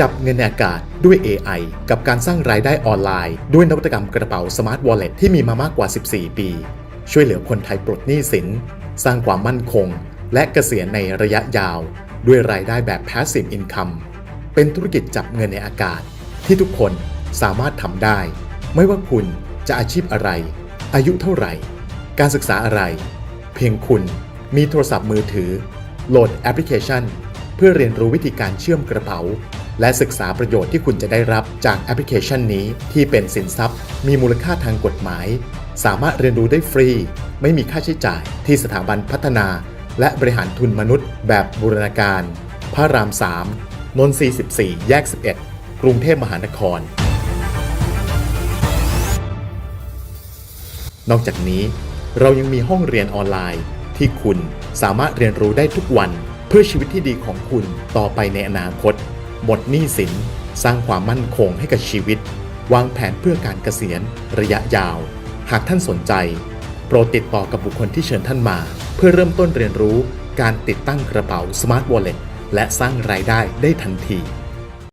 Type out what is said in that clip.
จับเงินในอากาศด้วย AI กับการสร้างรายได้ออนไลน์ ด้วยนวัตกรรมกระเป๋า Smart Wallet ที่มีมามากกว่า 14 ปี ช่วยเหลือคนไทยปลดหนี้สิน สร้างความมั่นคง และเกษียณในระยะยาว ด้วยรายได้แบบ Passive Income เป็นธุรกิจจับเงินในอากาศ ที่ทุกคนสามารถทำได้ ไม่ว่าคุณจะอาชีพอะไร อายุเท่าไหร่ การศึกษาอะไร เพียงคุณมีโทรศัพท์มือถือ โหลดแอปพลิเคชัน เพื่อเรียนรู้วิธีการเชื่อมกระเป๋า และศึกษาประโยชน์ที่คุณจะได้รับจากแอปพลิเคชันนี้ที่เป็นสินทรัพย์ มีมูลค่าทางกฎหมาย สามารถเรียนรู้ได้ฟรี ไม่มีค่าใช้จ่ายที่สถาบันพัฒนา และบริหารทุนมนุษย์ แบบบูรณาการ พระราม 3 นนทรี14แยก 11 กรุงเทพมหานคร นอกจากนี้ เรายังมีห้องเรียนออนไลน์ ที่คุณสามารถเรียนรู้ได้ทุกวัน เพื่อชีวิตที่ดีของคุณต่อไปในอนาคต หมดหนี้สิน สร้างความมั่นคงให้กับชีวิต วางแผนเพื่อการเกษียณ ระยะยาว หากท่านสนใจ โปรดติดต่อกับบุคคลที่เชิญท่านมา เพื่อเริ่มต้นเรียนรู้การติดตั้งกระเป๋า Smart Wallet และสร้างรายได้ได้ทันที